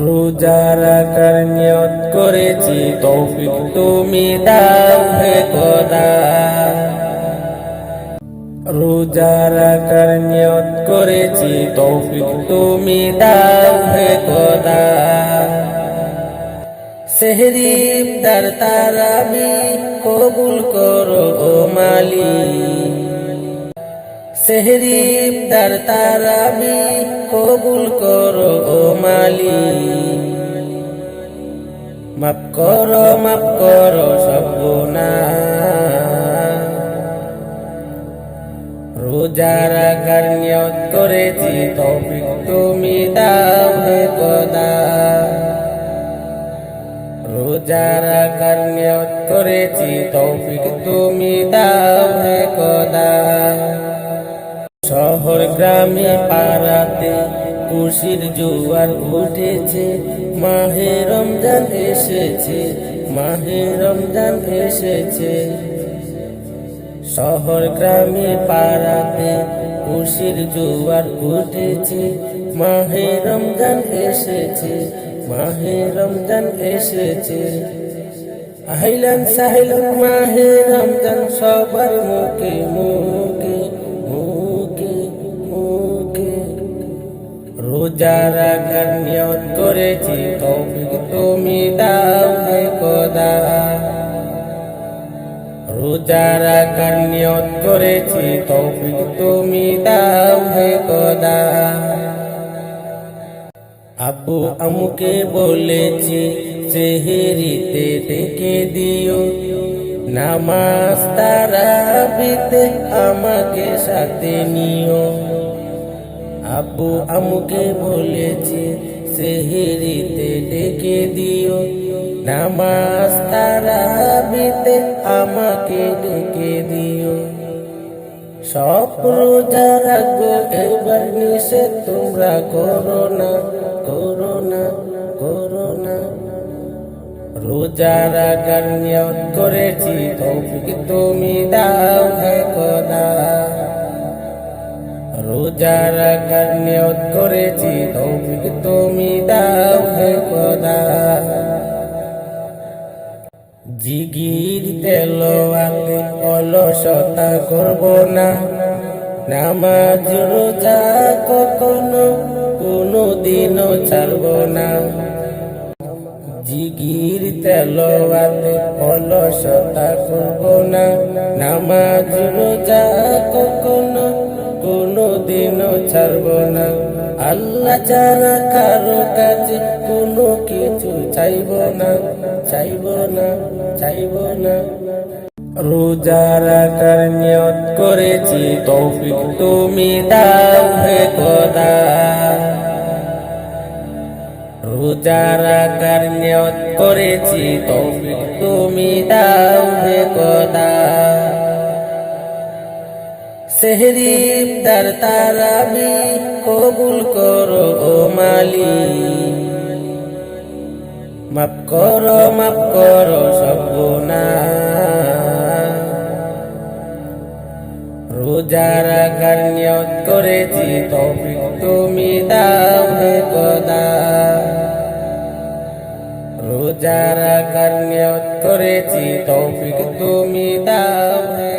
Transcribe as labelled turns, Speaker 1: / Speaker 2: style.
Speaker 1: রোজা রাখার নিয়ত করেছি, তৌফিক তুমি দাও হে খোদা। রোজা রাখার নিয়ত করেছি, তৌফিক তুমি দাও হে খোদা। সেহরি দার তারাবি কবুল করো ও মালিক। সেহরি দার তারাবি কবুল করো ও মাফ করো মাফ করো সব রোজা রাখার নিয়ত করেছি, তৌফিক তুমি দাও হে খোদা। রোজা রাখার নিয়ত করেছি, তৌফিক তুমি দাও খোদা। শহর, গ্রামে, পাড়াতে খুশির জোয়ার উঠেছে। মাহে রমজান এসেছে, মাহে রমজান এসেছে। শহর গ্রামে পাড়াতে খুশির জোয়ার উঠেছে। মাহে রমজান এসেছে, মাহে রমজান এসেছে। আহিলান সাহিলান মাহে রমজান সবার মুখে মুখে। রোজা রাখার নিয়ত করেছি, তৌফিক তুমি দাও হে খোদা। রোজা রাখার নিয়ত করেছি, তৌফিক তুমি দাও হে খোদা। আব্বু আমুকে বলেছি, চেহেরিতে ডেকে দিও, নামাজ তারাবিতে আমাকে সাথে নিও। আব্বু আমুকে বলেছি, সেহেরিতে ডেকে দিও। নামাজ তারাবিতে আমাকে ডেকে দিও। সব রোজা রাখব এবার নিষেধ তোমরা করো না করো না করো না। রোজা রাখার নিয়ত করেছি তুমি দাও হে খোদা। রোজা রাখার নিয়ত করেছি, তৌফিক তুমি দাও হে খোদা। জিগির তেলোয়াতে অলসতা করব না। নামাজ, রোজা কখনো কোনো দিনও ছাড়ব না। জিগির তেলোয়াতে অলসতা করব না। নামাজ, রোজা কখনো কোনো দিনও ছাড়ব না। আল্লাহ ছাড়া কারও কাছে কোনো কিছু চাইব না। চাইব না চাইব না। রোজা রাখার নিয়ত করেছি, তৌফিক তুমি দাও হে খোদা। রোজা রাখার নিয়ত করেছি, তৌফিক তুমি দাও হে খোদা। সেহরি দার তারাবি, কবুল করো ও মালিক। মাফ করো মাফ করো সব গুনাহ রোজা রাখার নিয়ত করেছি, তৌফিক তুমি দাও হে খোদা। রোজা রাখার নিয়ত করেছি, তৌফিক তুমি দাও হে